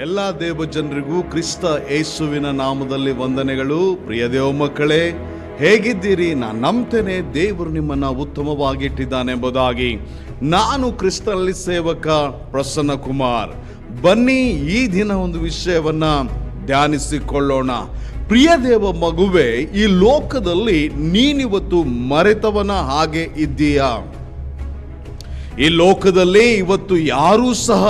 ಎಲ್ಲ ದೇವ ಜನರಿಗೂ ಕ್ರಿಸ್ತ ಯೇಸುವಿನ ನಾಮದಲ್ಲಿ ವಂದನೆಗಳು. ಪ್ರಿಯ ದೇವ ಮಕ್ಕಳೇ, ಹೇಗಿದ್ದೀರಿ? ನಾನು ನಂಬ್ತೇನೆ, ದೇವರು ನಿಮ್ಮನ್ನ ಉತ್ತಮವಾಗಿ ಇಟ್ಟಿದ್ದಾನೆ ಎಂಬುದಾಗಿ ನಾನು ಕ್ರಿಸ್ತನಲ್ಲಿ ಸೇವಕ ಪ್ರಸನ್ನ ಕುಮಾರ್ ಬನ್ನಿ ಈ ದಿನ ಒಂದು ವಿಷಯವನ್ನ ಧ್ಯಾನಿಸಿಕೊಳ್ಳೋಣ. ಪ್ರಿಯ ದೇವ ಮಗುವೆ, ಈ ಲೋಕದಲ್ಲಿ ನೀನಿವತ್ತು ಮರೆತವನ ಹಾಗೆ ಇದ್ದೀಯಾ? ಈ ಲೋಕದಲ್ಲಿ ಇವತ್ತು ಯಾರೂ ಸಹ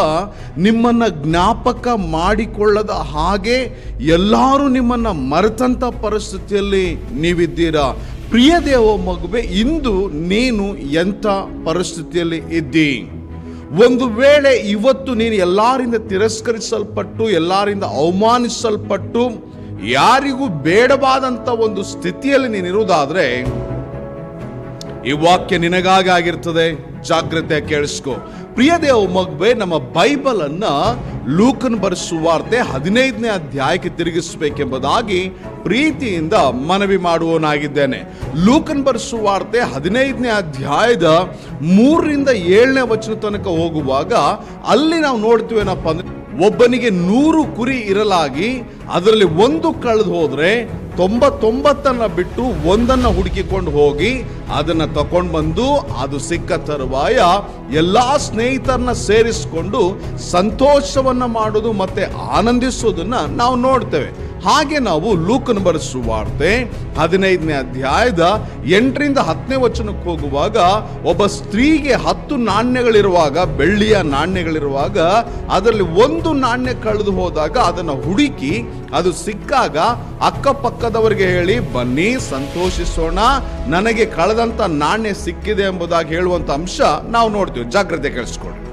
ನಿಮ್ಮನ್ನು ಜ್ಞಾಪಕ ಮಾಡಿಕೊಳ್ಳದ ಹಾಗೆ ಎಲ್ಲರೂ ನಿಮ್ಮನ್ನು ಮರೆತಂಥ ಪರಿಸ್ಥಿತಿಯಲ್ಲಿ ನೀವಿದ್ದೀರಾ? ಪ್ರಿಯ ದೇವ ಮಗುವೆ, ಇಂದು ನೀನು ಎಂಥ ಪರಿಸ್ಥಿತಿಯಲ್ಲಿ ಇದ್ದಿ? ಒಂದು ವೇಳೆ ಇವತ್ತು ನೀನು ಎಲ್ಲರಿಂದ ತಿರಸ್ಕರಿಸಲ್ಪಟ್ಟು, ಎಲ್ಲರಿಂದ ಅವಮಾನಿಸಲ್ಪಟ್ಟು, ಯಾರಿಗೂ ಬೇಡವಾದಂಥ ಒಂದು ಸ್ಥಿತಿಯಲ್ಲಿ ನೀನಿರುವುದಾದರೆ ಈ ವಾಕ್ಯ ನಿನಗಾಗಿ ಆಗಿರ್ತದೆ. ಜಾಗ್ರತೆ ಕೇಳಿಸ್ಕೊ. ಪ್ರಿಯದೇವ ಮಗುವೆ, ನಮ್ಮ ಬೈಬಲ್ ಅನ್ನ ಲೂಕನ್ ಬರೆಸುವಾರ್ತೆ ಹದಿನೈದನೇ ಅಧ್ಯಾಯಕ್ಕೆ ತಿರುಗಿಸಬೇಕೆಂಬುದಾಗಿ ಪ್ರೀತಿಯಿಂದ ಮನವಿ ಮಾಡುವನಾಗಿದ್ದೇನೆ ಲೂಕನ್ ಬರೆಸುವಾರ್ತೆ ಹದಿನೈದನೇ ಅಧ್ಯಾಯದ ಮೂರರಿಂದ ಏಳನೇ ವಚನ ತನಕ ಹೋಗುವಾಗ ಅಲ್ಲಿ ನಾವು ನೋಡ್ತೀವೇನಪ್ಪ ಅಂದ್ರೆ, ಒಬ್ಬನಿಗೆ ನೂರು ಕುರಿ ಇರಲಾಗಿ ಅದರಲ್ಲಿ ಒಂದು ಕಳೆದು ಹೋದರೆ ತೊಂಬತ್ತೊಂಬತ್ತನ್ನು ಬಿಟ್ಟು ಒಂದನ್ನು ಹುಡುಕಿಕೊಂಡು ಹೋಗಿ ಅದನ್ನು ತಗೊಂಡು ಬಂದು ಅದು ಸಿಕ್ಕ ತರುವಾಯ ಎಲ್ಲ ಸ್ನೇಹಿತರನ್ನ ಸೇರಿಸಿಕೊಂಡು ಸಂತೋಷವನ್ನು ಮಾಡೋದು ಮತ್ತು ಆನಂದಿಸೋದನ್ನು ನಾವು ನೋಡ್ತೇವೆ. ಹಾಗೆ ನಾವು ಲೂಕನ್ ಬರೆಸುವಾರ್ತೆ ಹದಿನೈದನೇ ಅಧ್ಯಾಯದ ಎಂಟರಿಂದ ಹತ್ತನೇ ವಚನಕ್ಕೆ ಹೋಗುವಾಗ ಒಬ್ಬ ಸ್ತ್ರೀಗೆ ಹತ್ತು ನಾಣ್ಯಗಳಿರುವಾಗ, ಬೆಳ್ಳಿಯ ನಾಣ್ಯಗಳಿರುವಾಗ, ಅದರಲ್ಲಿ ಒಂದು ನಾಣ್ಯ ಕಳೆದು ಹೋದಾಗ ಅದನ್ನು ಹುಡುಕಿ ಅದು ಸಿಕ್ಕಾಗ ಅಕ್ಕಪಕ್ಕದವರಿಗೆ ಹೇಳಿ, ಬನ್ನಿ, ಸಂತೋಷಿಸೋಣ, ನನಗೆ ಕಳೆದಂತ ನಾಣ್ಯ ಸಿಕ್ಕಿದೆ ಎಂಬುದಾಗಿ ಹೇಳುವಂತ ಅಂಶ ನಾವು ನೋಡ್ತೀವಿ. ಜಾಗ್ರತೆ ಕೇಳಿಸ್ಕೊಳ್ಳಿ.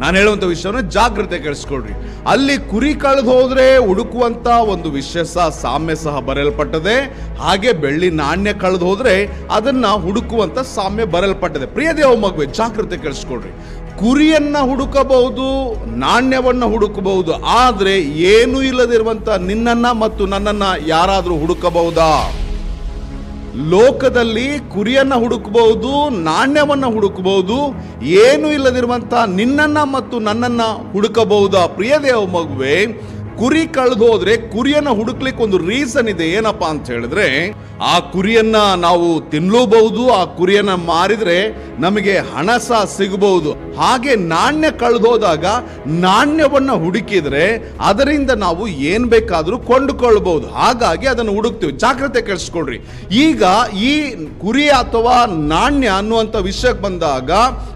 ನಾನು ಹೇಳುವಂಥ ವಿಷಯವನ್ನು ಜಾಗ್ರತೆ ಕೇಳಿಸ್ಕೊಳ್ರಿ. ಅಲ್ಲಿ ಕುರಿ ಕಳೆದು ಹೋದರೆ ಹುಡುಕುವಂಥ ಒಂದು ವಿಷಯ ಸಹ ಸಾಮ್ಯ ಸಹ ಬರೆಯಲ್ಪಟ್ಟದೆ, ಹಾಗೆ ಬೆಳ್ಳಿ ನಾಣ್ಯ ಕಳೆದು ಹೋದರೆ ಅದನ್ನು ಹುಡುಕುವಂಥ ಸಾಮ್ಯ ಬರೆಯಲ್ಪಟ್ಟದೆ. ಪ್ರಿಯ ದೇವ ಮಗುವೆ, ಜಾಗ್ರತೆ ಕೇಳಿಸ್ಕೊಳ್ರಿ. ಕುರಿಯನ್ನು ಹುಡುಕಬಹುದು, ನಾಣ್ಯವನ್ನು ಹುಡುಕಬಹುದು, ಆದರೆ ಏನೂ ಇಲ್ಲದಿರುವಂಥ ನಿನ್ನನ್ನು ಮತ್ತು ನನ್ನನ್ನು ಯಾರಾದರೂ ಹುಡುಕಬಹುದಾ? ಲೋಕದಲ್ಲಿ ಕುರಿಯನ್ನ ಹುಡುಕಬಹುದು ನಾಣ್ಯವನ್ನ ಹುಡುಕಬಹುದು ಏನು ಇಲ್ಲದಿರುವಂಥ ನಿನ್ನನ್ನ ಮತ್ತು ನನ್ನನ್ನ ಹುಡುಕಬಹುದಾ? ಪ್ರಿಯ ದೇವ ಮಗುವೆ ಕುರಿ ಕಳೆದು ಹೋದ್ರೆ ಕುರಿಯನ್ನ ಹುಡುಕ್ಲಿಕ್ಕೆ ಒಂದು ರೀಸನ್ ಇದೆ, ಏನಪ್ಪಾ ಅಂತ ಹೇಳಿದ್ರೆ, ಆ ಕುರಿಯನ್ನ ನಾವು ತಿನ್ಲೂಬಹುದು, ಆ ಕುರಿಯನ್ನ ಮಾರಿದ್ರೆ ನಮಗೆ ಹಣ ಸಹ ಸಿಗಬಹುದು. ಹಾಗೆ ನಾಣ್ಯ ಕಳೆದೋದಾಗ ನಾಣ್ಯವನ್ನ ಹುಡುಕಿದ್ರೆ ಅದರಿಂದ ನಾವು ಏನ್ ಬೇಕಾದರೂ ಕೊಂಡುಕೊಳ್ಬಹುದು. ಹಾಗಾಗಿ ಅದನ್ನು ಹುಡುಕ್ತೀವಿ. ಜಾಗ್ರತೆ ಕೇಳಿಸ್ಕೊಳ್ರಿ ಈಗ ಈ ಕುರಿ ಅಥವಾ ನಾಣ್ಯ ಅನ್ನುವಂಥ ವಿಷಯಕ್ಕೆ ಬಂದಾಗ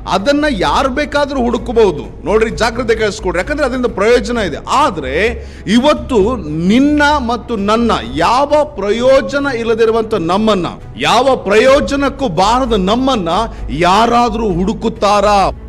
ಅದನ್ನ ಯಾರು ಬೇಕಾದರೂ ಹುಡುಕಬಹುದು. ನೋಡ್ರಿ, ಜಾಗ್ರತೆ ಕೇಳಿಸ್ಕೊಡ್ರಿ. ಯಾಕಂದರೆ ಅದರಿಂದ ಪ್ರಯೋಜನ ಇದೆ. ಆದರೆ, ಇವತ್ತು ನಿನ್ನ ಮತ್ತು ನನ್ನ ಯಾವ ಪ್ರಯೋಜನ ಇಲ್ಲದಿರುವಂಥ ನಮ್ಮನ್ನ, ಯಾವ ಪ್ರಯೋಜನಕ್ಕೂ ಬಾರದ ನಮ್ಮನ್ನ ಯಾರಾದರೂ ಹುಡುಕುತ್ತಾರಾ?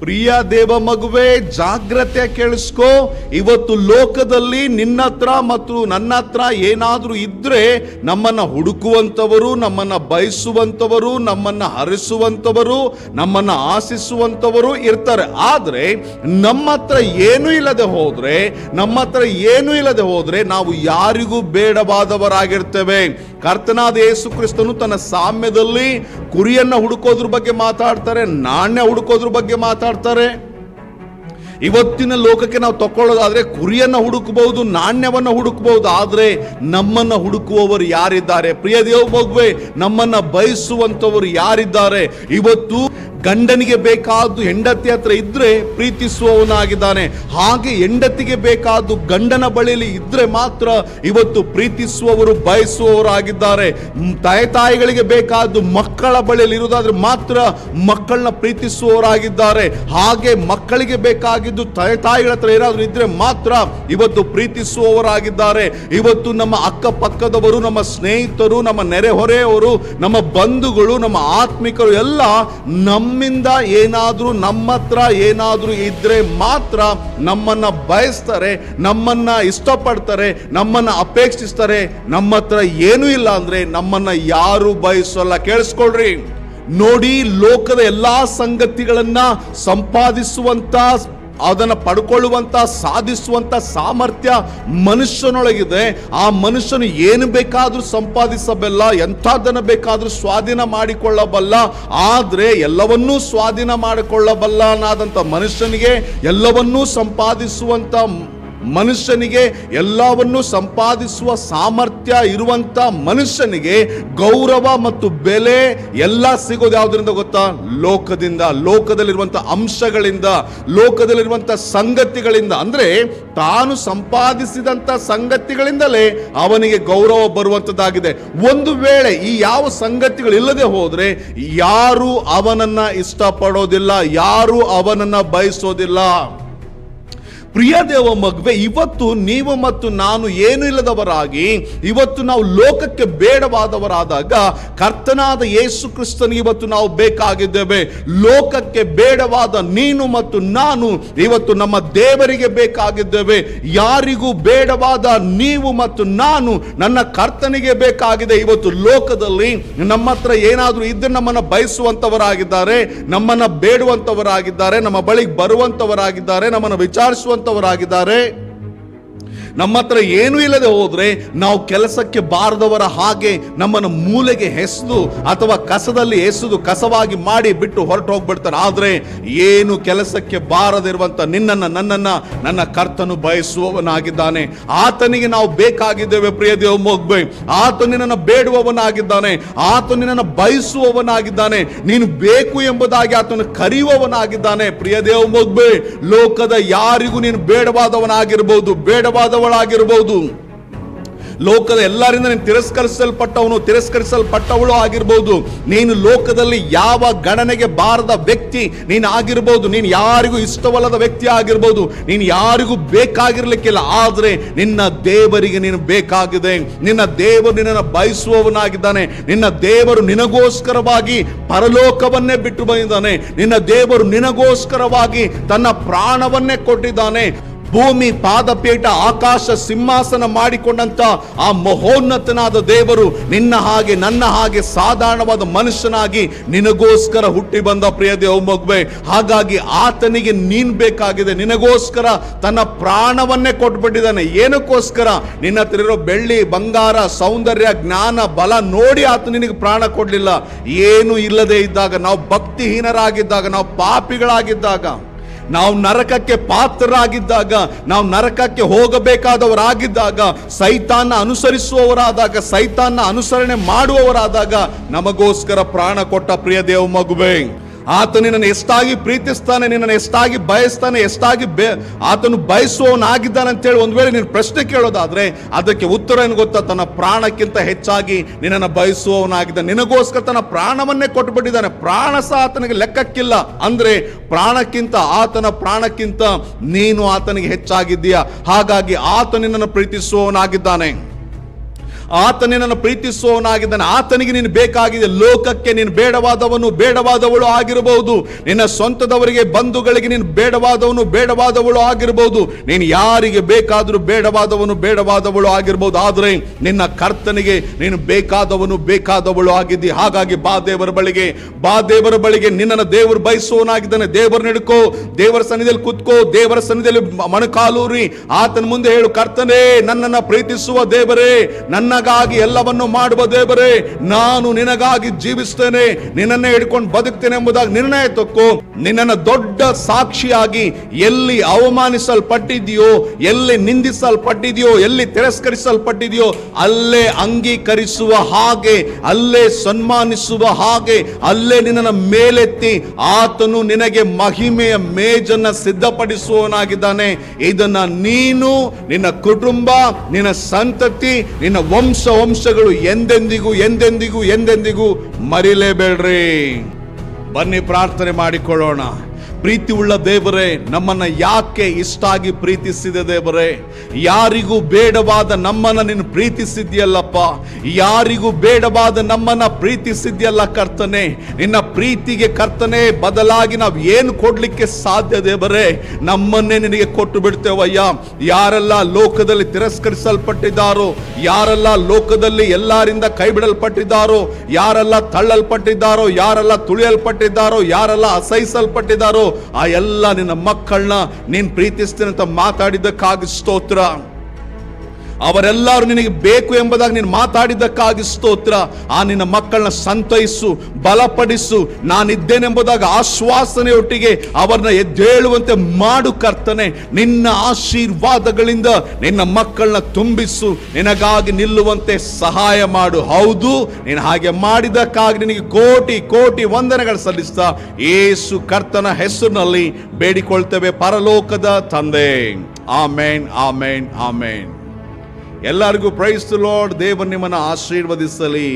ಪ್ರಿಯ ದೇವ ಮಗುವೆ, ಜಾಗ್ರತೆ ಕೇಳಿಸ್ಕೋ. ಇವತ್ತು ಲೋಕದಲ್ಲಿ ನಿನ್ನ ಹತ್ರ ಮತ್ತು ನನ್ನ ಹತ್ರ ಏನಾದರೂ ಇದ್ರೆ ನಮ್ಮನ್ನು ಹುಡುಕುವಂಥವರು, ನಮ್ಮನ್ನು ಬಯಸುವಂಥವರು, ನಮ್ಮನ್ನು ಹರಿಸುವಂಥವರು, ನಮ್ಮನ್ನು ಆಶಿಸುವಂತವರು ಇರ್ತಾರೆ. ಆದರೆ ನಮ್ಮ ಹತ್ರ ಏನೂ ಇಲ್ಲದೆ ಹೋದರೆ ನಮ್ಮ ಹತ್ರ ಏನೂ ಇಲ್ಲದೆ ಹೋದರೆ ನಾವು ಯಾರಿಗೂ ಬೇಡವಾದವರಾಗಿರ್ತೇವೆ. ಕರ್ತನಾದ ಯೇಸು ಕ್ರಿಸ್ತನು ತನ್ನ ಸಾಮ್ಯದಲ್ಲಿ ಕುರಿಯನ್ನ ಹುಡುಕೋದ್ರ ಬಗ್ಗೆ ಮಾತಾಡ್ತಾರೆ ನಾಣ್ಯ ಹುಡುಕೋದ್ರ ಬಗ್ಗೆ ಮಾತಾಡ್ತಾರೆ. ಇವತ್ತಿನ ಲೋಕಕ್ಕೆ ನಾವು ತಕ್ಕೊಳ್ಳೋದಾದ್ರೆ ಕುರಿಯನ್ನು ಹುಡುಕಬಹುದು, ನಾಣ್ಯವನ್ನು ಹುಡುಕಬಹುದು, ಆದರೆ ನಮ್ಮನ್ನು ಹುಡುಕುವವರು ಯಾರಿದ್ದಾರೆ? ಪ್ರಿಯ ದೇವ ಮಗುವೆ ನಮ್ಮನ್ನ ಬಯಸುವಂಥವರು ಯಾರಿದ್ದಾರೆ? ಇವತ್ತು ಗಂಡನಿಗೆ ಬೇಕಾದ್ದು ಹೆಂಡತಿ ಹತ್ರ ಇದ್ರೆ ಪ್ರೀತಿಸುವವನಾಗಿದ್ದಾನೆ. ಹಾಗೆ ಹೆಂಡತಿಗೆ ಬೇಕಾದ್ದು ಗಂಡನ ಬಳಿಯಲ್ಲಿ ಇದ್ರೆ ಮಾತ್ರ ಇವತ್ತು ಪ್ರೀತಿಸುವವರು, ಬಯಸುವವರಾಗಿದ್ದಾರೆ. ತಾಯಿ ತಾಯಿಗಳಿಗೆ ಬೇಕಾದ್ದು ಮಕ್ಕಳ ಬಳಿಯಲ್ಲಿ ಇರುವುದಾದ್ರೆ ಮಾತ್ರ ಮಕ್ಕಳನ್ನ ಪ್ರೀತಿಸುವವರಾಗಿದ್ದಾರೆ. ಹಾಗೆ ಮಕ್ಕಳಿಗೆ ಬೇಕಾಗಿದ್ದು ತಾಯಿ, ತಾಯಿಗಳ ಹತ್ರ ಏನಾದರೂ ಇದ್ರೆ ಮಾತ್ರ ಇವತ್ತು ಪ್ರೀತಿಸುವವರಾಗಿದ್ದಾರೆ. ಇವತ್ತು ನಮ್ಮ ಅಕ್ಕಪಕ್ಕದವರು, ನಮ್ಮ ಸ್ನೇಹಿತರು, ನಮ್ಮ ನೆರೆಹೊರೆಯವರು, ನಮ್ಮ ಬಂಧುಗಳು, ನಮ್ಮ ಆತ್ಮಿಕರು ಎಲ್ಲ ನಮ್ಮಿಂದ ಏನಾದರೂ ನಮ್ಮ ಹತ್ರ ಏನಾದರೂ ಇದ್ರೆ ಮಾತ್ರ ನಮ್ಮನ್ನ ಬಯಸ್ತಾರೆ, ನಮ್ಮನ್ನ ಇಷ್ಟಪಡ್ತಾರೆ, ನಮ್ಮನ್ನ ಅಪೇಕ್ಷಿಸ್ತಾರೆ. ನಮ್ಮ ಹತ್ರ ಏನೂ ಇಲ್ಲ ಅಂದ್ರೆ ನಮ್ಮನ್ನ ಯಾರು ಬಯಸಲ್ಲ. ಕೇಳಿಸ್ಕೊಳ್ರಿ. ನೋಡಿ, ಲೋಕದ ಎಲ್ಲಾ ಸಂಗತಿಗಳನ್ನ ಸಂಪಾದಿಸುವಂತ ಅದನ್ನ ಪಡ್ಕೊಳ್ಳುವಂತ, ಸಾಧಿಸುವಂತ ಸಾಮರ್ಥ್ಯ ಮನುಷ್ಯನೊಳಗಿದೆ. ಆ ಮನುಷ್ಯನು ಏನು ಬೇಕಾದರೂ ಸಂಪಾದಿಸಬಲ್ಲ, ಎಂಥದ್ದನ್ನು ಬೇಕಾದರೂ ಸ್ವಾಧೀನ ಮಾಡಿಕೊಳ್ಳಬಲ್ಲ, ಆದ್ರೆ ಎಲ್ಲವನ್ನೂ ಸ್ವಾಧೀನ ಮಾಡಿಕೊಳ್ಳಬಲ್ಲ ಅನ್ನೋದಂಥ ಮನುಷ್ಯನಿಗೆ ಎಲ್ಲವನ್ನೂ ಸಂಪಾದಿಸುವಂತ ಮನುಷ್ಯನಿಗೆ ಎಲ್ಲವನ್ನು ಸಂಪಾದಿಸುವ ಸಾಮರ್ಥ್ಯ ಇರುವಂತ ಮನುಷ್ಯನಿಗೆ ಗೌರವ ಮತ್ತು ಬೆಲೆ ಎಲ್ಲ ಸಿಗೋದು ಯಾವುದರಿಂದ ಗೊತ್ತಾ? ಲೋಕದಿಂದ, ಲೋಕದಲ್ಲಿರುವಂತ ಅಂಶಗಳಿಂದ, ಲೋಕದಲ್ಲಿರುವಂತ ಸಂಗತಿಗಳಿಂದ. ಅಂದ್ರೆ ತಾನು ಸಂಪಾದಿಸಿದಂತ ಸಂಗತಿಗಳಿಂದಲೇ ಅವನಿಗೆ ಗೌರವ ಬರುವಂತದ್ದಾಗಿದೆ. ಒಂದು ವೇಳೆ ಈ ಯಾವ ಸಂಗತಿಗಳು ಇಲ್ಲದೆ ಹೋದ್ರೆ ಯಾರು ಅವನನ್ನ ಇಷ್ಟಪಡೋದಿಲ್ಲ, ಯಾರು ಅವನನ್ನ ಬಯಸೋದಿಲ್ಲ. ಪ್ರಿಯ ದೇವ ಮಗುವೆ, ಇವತ್ತು ನೀವು ಮತ್ತು ನಾನು ಏನು ಇಲ್ಲದವರಾಗಿ, ಇವತ್ತು ನಾವು ಲೋಕಕ್ಕೆ ಬೇಡವಾದವರಾದಾಗ ಕರ್ತನಾದ ಯೇಸು ಕ್ರಿಸ್ತನಿಗೆ ಇವತ್ತು ನಾವು ಬೇಕಾಗಿದ್ದೇವೆ. ಲೋಕಕ್ಕೆ ಬೇಡವಾದ ನೀನು ಮತ್ತು ನಾನು ಇವತ್ತು ನಮ್ಮ ದೇವರಿಗೆ ಬೇಕಾಗಿದ್ದೇವೆ. ಯಾರಿಗೂ ಬೇಡವಾದ ನೀವು ಮತ್ತು ನಾನು ನನ್ನ ಕರ್ತನಿಗೆ ಬೇಕಾಗಿದೆ. ಇವತ್ತು ಲೋಕದಲ್ಲಿ ನಮ್ಮ ಹತ್ರ ಏನಾದರೂ ಇದ್ದು ನಮ್ಮನ್ನು ಬಯಸುವಂಥವರಾಗಿದ್ದಾರೆ ನಮ್ಮನ್ನ ಬೇಡುವಂಥವರಾಗಿದ್ದಾರೆ ನಮ್ಮ ಬಳಿಗೆ ಬರುವಂಥವರಾಗಿದ್ದಾರೆ ನಮ್ಮನ್ನು ವಿಚಾರಿಸುವಂತವರಾಗಿದ್ದಾರೆ ನಮ್ಮ ಹತ್ರ ಏನೂ ಇಲ್ಲದೆ ಹೋದ್ರೆ ನಾವು ಕೆಲಸಕ್ಕೆ ಬಾರದವರ ಹಾಗೆ ನಮ್ಮನ್ನು ಮೂಲೆಗೆ ಹೆಸೆದು ಅಥವಾ ಕಸದಲ್ಲಿ ಎಸೆದು ಕಸವಾಗಿ ಮಾಡಿ ಬಿಟ್ಟು ಹೊರಟು ಹೋಗ್ಬಿಡ್ತಾರೆ. ಆದರೆ ಏನು ಕೆಲಸಕ್ಕೆ ಬಾರದಿರುವಂಥ ನಿನ್ನನ್ನ, ನನ್ನನ್ನ, ನನ್ನ ಕರ್ತನು ಬಯಸುವವನಾಗಿದ್ದಾನೆ. ಆತನಿಗೆ ನಾವು ಬೇಕಾಗಿದ್ದೇವೆ ಪ್ರಿಯ ದೇವ ಆತ ನಿನ್ನನ್ನು ಬೇಡುವವನಾಗಿದ್ದಾನೆ. ಆತ ನಿನ್ನನ್ನು ಬಯಸುವವನಾಗಿದ್ದಾನೆ. ನೀನು ಬೇಕು ಎಂಬುದಾಗಿ ಆತನು ಕರೆಯುವವನಾಗಿದ್ದಾನೆ. ಪ್ರಿಯ ದೇವ ಲೋಕದ ಯಾರಿಗೂ ನೀನು ಬೇಡವಾದವನಾಗಿರ್ಬೋದು. ಬೇಡವಾದವಳಾಗಿರ್ಬೋದು ಲೋಕದ ಎಲ್ಲರಿಂದ ನೀನು ತಿರಸ್ಕರಿಸಲ್ಪಟ್ಟವನು, ತಿರಸ್ಕರಿಸಲ್ಪಟ್ಟವಳು ಆಗಿರ್ಬೋದು. ನೀನು ಲೋಕದಲ್ಲಿ ಯಾವ ಗಣನೆಗೆ ಬಾರದ ವ್ಯಕ್ತಿ ನೀನು ಆಗಿರ್ಬೋದು. ನೀನು ಯಾರಿಗೂ ಇಷ್ಟವಲ್ಲದ ವ್ಯಕ್ತಿ ಆಗಿರ್ಬೋದು. ನೀನು ಯಾರಿಗೂ ಬೇಕಾಗಿರ್ಲಿಕ್ಕಿಲ್ಲ. ಆದರೆ ನಿನ್ನ ದೇವರಿಗೆ ನೀನು ಬೇಕಾಗಿದೆ. ನಿನ್ನ ದೇವರು ನಿನ್ನನ್ನು ಬಯಸುವವನಾಗಿದ್ದಾನೆ. ನಿನ್ನ ದೇವರು ನಿನಗೋಸ್ಕರವಾಗಿ ಪರಲೋಕವನ್ನೇ ಬಿಟ್ಟು ಬಂದಿದ್ದಾನೆ. ನಿನ್ನ ದೇವರು ನಿನಗೋಸ್ಕರವಾಗಿ ತನ್ನ ಪ್ರಾಣವನ್ನೇ ಕೊಟ್ಟಿದ್ದಾನೆ. ಭೂಮಿ ಪಾದಪೀಠ ಆಕಾಶ ಸಿಂಹಾಸನ ಮಾಡಿಕೊಂಡಂತ ಆ ಮಹೋನ್ನತನಾದ ದೇವರು ನಿನ್ನ ಹಾಗೆ ನನ್ನ ಹಾಗೆ ಸಾಧಾರಣವಾದ ಮನುಷ್ಯನಾಗಿ ನಿನಗೋಸ್ಕರ ಹುಟ್ಟಿ ಬಂದ ಪ್ರಿಯ ದೇವ ಮಗುವೆ. ಹಾಗಾಗಿ ಆತನಿಗೆ ನೀನ್ ಬೇಕಾಗಿದೆ. ನಿನಗೋಸ್ಕರ ತನ್ನ ಪ್ರಾಣವನ್ನೇ ಕೊಟ್ಬಿಟ್ಟಿದ್ದಾನೆ. ಏನಕ್ಕೋಸ್ಕರ? ನಿನ್ನ ಹತ್ರ ಇರೋ ಬೆಳ್ಳಿ, ಬಂಗಾರ, ಸೌಂದರ್ಯ, ಜ್ಞಾನ, ಬಲ ನೋಡಿ ಆತ ನಿನಗೆ ಪ್ರಾಣ ಕೊಡಲಿಲ್ಲ. ಏನು ಇಲ್ಲದೆ ಇದ್ದಾಗ, ನಾವು ಭಕ್ತಿಹೀನರಾಗಿದ್ದಾಗ, ನಾವು ಪಾಪಿಗಳಾಗಿದ್ದಾಗ ನಾವು ನರಕಕ್ಕೆ ಪಾತ್ರರಾಗಿದ್ದಾಗ, ನಾವು ನರಕಕ್ಕೆ ಹೋಗಬೇಕಾದವರಾಗಿದ್ದಾಗ, ಸೈತಾನ ಅನುಸರಿಸುವವರಾದಾಗ, ಸೈತಾನ ಅನುಸರಣೆ ಮಾಡುವವರಾದಾಗ ನಮಗೋಸ್ಕರ ಪ್ರಾಣ ಕೊಟ್ಟ ಪ್ರಿಯ ದೇವ ಮಗುವೆ. ಆತ ನಿನ್ನನ್ನು ಎಷ್ಟಾಗಿ ಪ್ರೀತಿಸ್ತಾನೆ, ನಿನ್ನನ್ನು ಎಷ್ಟಾಗಿ ಬಯಸ್ತಾನೆ, ಎಷ್ಟಾಗಿ ಬೇ, ಆತನು ಬಯಸುವವನಾಗಿದ್ದಾನೆ ಅಂತೇಳಿ ಒಂದು ವೇಳೆ ನೀನು ಪ್ರಶ್ನೆ ಕೇಳೋದಾದರೆ ಅದಕ್ಕೆ ಉತ್ತರ ಏನು ಗೊತ್ತಾ? ತನ್ನ ಪ್ರಾಣಕ್ಕಿಂತ ಹೆಚ್ಚಾಗಿ ನಿನ್ನನ್ನು ಬಯಸುವವನಾಗಿದ್ದಾನೆ ನಿನಗೋಸ್ಕರ ತನ್ನ ಪ್ರಾಣವನ್ನೇ ಕೊಟ್ಟುಬಿಟ್ಟಿದ್ದಾನೆ ಪ್ರಾಣ ಸಹ ಆತನಿಗೆ ಲೆಕ್ಕಕ್ಕಿಲ್ಲ. ಅಂದರೆ ಪ್ರಾಣಕ್ಕಿಂತ, ಆತನ ಪ್ರಾಣಕ್ಕಿಂತ ನೀನು ಆತನಿಗೆ ಹೆಚ್ಚಾಗಿದ್ದೀಯ? ಹಾಗಾಗಿ ಆತ ನಿನ್ನನ್ನು ಪ್ರೀತಿಸುವವನಾಗಿದ್ದಾನೆ. ಆತ ನಿನ್ನನ್ನು ಪ್ರೀತಿಸುವವನಾಗಿದ್ದಾನೆ. ಆತನಿಗೆ ನೀನು ಬೇಕಾಗಿದೆ ಲೋಕಕ್ಕೆ ನೀನು ಬೇಡವಾದವನು ಬೇಡವಾದವಳು ಆಗಿರಬಹುದು. ನಿನ್ನ ಸ್ವಂತದವರಿಗೆ ಬಂಧುಗಳಿಗೆ ನೀನು ಬೇಡವಾದವನು ಬೇಡವಾದವಳು ಆಗಿರಬಹುದು. ನೀನು ಯಾರಿಗೆ ಬೇಕಾದರೂ ಬೇಡವಾದವನು ಬೇಡವಾದವಳು ಆಗಿರಬಹುದು. ಆದರೆ ನಿನ್ನ ಕರ್ತನಿಗೆ ನೀನು ಬೇಕಾದವನು ಬೇಕಾದವಳು ಆಗಿದ್ದಿ. ಹಾಗಾಗಿ ಬಾ ದೇವರ ಬಳಿಗೆ, ಬಾ ದೇವರ ಬಳಿಗೆ ನಿನ್ನನ್ನು ದೇವರು ಬಯಸುವವನಾಗಿದ್ದಾನೆ. ದೇವರ ಹಿಡ್ಕೋ ದೇವರ ಸನ್ನಿಧಿಯಲ್ಲಿ ಕುತ್ಕೋ, ದೇವರ ಸನ್ನಿಧಿಯಲ್ಲಿ ಮಣಕಾಲೂರಿ. ಆತನ ಮುಂದೆ ಹೇಳು, ಕರ್ತನೇ, ನನ್ನನ್ನು ಪ್ರೀತಿಸುವ ದೇವರೇ ನನ್ನಗಾಗಿ ಎಲ್ಲವನ್ನು ಮಾಡುವ ದೇವರೇ, ನಾನು ನಿನಗಾಗಿ ಜೀವಿಸ್ತೇನೆ. ನಿನ್ನನ್ನೇ ಹಿಡ್ಕೊಂಡು ಬದುಕ್ತೇನೆ ಎಂಬುದಾಗಿ ನಿರ್ಣಯ ತಕ್ಕು. ನಿನ್ನನ್ನು ದೊಡ್ಡ ಸಾಕ್ಷಿಯಾಗಿ ಎಲ್ಲಿ ಅವಮಾನಿಸಲ್ಪಟ್ಟಿದೆಯೋ ಎಲ್ಲಿ ನಿಂದಿಸಲ್ಪಟ್ಟಿದೆಯೋ ಎಲ್ಲಿ ತಿರಸ್ಕರಿಸಲ್ಪಟ್ಟಿದೆಯೋ ಅಲ್ಲೇ ಅಂಗೀಕರಿಸುವ ಹಾಗೆ, ಅಲ್ಲೇ ಸನ್ಮಾನಿಸುವ ಹಾಗೆ, ಅಲ್ಲೇ ನಿನ್ನನ್ನು ಮೇಲೆತ್ತಿ ಆತನು ನಿನಗೆ ಮಹಿಮೆಯ ಮೇಜನ್ನ ಸಿದ್ಧಪಡಿಸುವವನಾಗಿದ್ದಾನೆ. ಇದನ್ನ ನೀನು, ನಿನ್ನ ಕುಟುಂಬ, ನಿನ್ನ ಸಂತತಿ, ನಿನ್ನ ವಂಶ ವಂಶಗಳು ಎಂದೆಂದಿಗೂ ಎಂದೆಂದಿಗೂ ಎಂದೆಂದಿಗೂ ಮರಿಲೇಬೇಡ್ರಿ. ಬನ್ನಿ ಪ್ರಾರ್ಥನೆ ಮಾಡಿಕೊಳ್ಳೋಣ. ಪ್ರೀತಿ ಉಳ್ಳ ದೇವರೇ, ನಮ್ಮನ್ನ ಯಾಕೆ ಇಷ್ಟಾಗಿ ಪ್ರೀತಿಸಿದೆ ದೇವರೇ? ಯಾರಿಗೂ ಬೇಡವಾದ ನಮ್ಮನ್ನ ನೀನು ಪ್ರೀತಿಸಿದ್ಯಲ್ಲಪ್ಪ ಯಾರಿಗೂ ಬೇಡವಾದ ನಮ್ಮನ್ನ ಪ್ರೀತಿಸಿದ್ಯಲ್ಲ ಕರ್ತನೆ. ನಿನ್ನ ಪ್ರೀತಿಗೆ ಕರ್ತನೆ ಬದಲಾಗಿ ನಾವು ಏನು ಕೊಡ್ಲಿಕ್ಕೆ ಸಾಧ್ಯ ದೇವರೇ? ನಮ್ಮನ್ನೇ ನಿನಗೆ ಕೊಟ್ಟು ಬಿಡ್ತೇವಯ್ಯ. ಯಾರೆಲ್ಲ ಲೋಕದಲ್ಲಿ ತಿರಸ್ಕರಿಸಲ್ಪಟ್ಟಿದ್ದಾರೋ, ಯಾರೆಲ್ಲ ಲೋಕದಲ್ಲಿ ಎಲ್ಲರಿಂದ ಕೈ ಬಿಡಲ್ಪಟ್ಟಿದ್ದಾರೋ ಯಾರೆಲ್ಲ ತಳ್ಳಲ್ಪಟ್ಟಿದ್ದಾರೋ, ಯಾರೆಲ್ಲ ತುಳಿಯಲ್ಪಟ್ಟಿದ್ದಾರೋ, ಯಾರೆಲ್ಲ ಅಸಹಿಸಲ್ಪಟ್ಟಿದ್ದಾರೋ ಆ ಎಲ್ಲ ನಿನ್ನ ಮಕ್ಕಳನ್ನ ನೀನು ಪ್ರೀತಿಸ್ತೀನಿ ಅಂತ ಮಾತಾಡಿದ್ದಕ್ಕಾಗಿ ಸ್ತೋತ್ರ. ಅವರೆಲ್ಲರೂ ನಿನಗೆ ಬೇಕು ಎಂಬುದಾಗಿ ನೀನು ಮಾತಾಡಿದ್ದಕ್ಕಾಗಿ ಸ್ತೋತ್ರ. ಆ ನಿನ್ನ ಮಕ್ಕಳನ್ನ ಸಂತೈಸು, ಬಲಪಡಿಸು. ನಾನಿದ್ದೇನೆಂಬುದಾಗಿ ಆಶ್ವಾಸನೆಯೊಟ್ಟಿಗೆ ಅವರನ್ನ ಎದ್ದೇಳುವಂತೆ ಮಾಡು ಕರ್ತನೆ. ನಿನ್ನ ಆಶೀರ್ವಾದಗಳಿಂದ ನಿನ್ನ ಮಕ್ಕಳನ್ನ ತುಂಬಿಸು. ನಿನಗಾಗಿ ನಿಲ್ಲುವಂತೆ ಸಹಾಯ ಮಾಡು. ಹೌದು, ನೀನು ಹಾಗೆ ಮಾಡಿದ್ದಕ್ಕಾಗಿ ನಿನಗೆ ಕೋಟಿ ಕೋಟಿ ವಂದನೆಗಳು ಸಲ್ಲಿಸ್ತಾ. ಏಸು ಕರ್ತನ ಹೆಸರಿನಲ್ಲಿ ಬೇಡಿಕೊಳ್ತೇವೆ ಪರಲೋಕದ ತಂದೆ. ಆಮೇನ್ ಆಮೇನ್ ಆಮೇನ್. ಎಲ್ಲರಿಗೂ ಪ್ರೈಸ್ ಲಾರ್ಡ್ ದೇವರು ನಿಮ್ಮನ್ನು ಆಶೀರ್ವದಿಸಲಿ.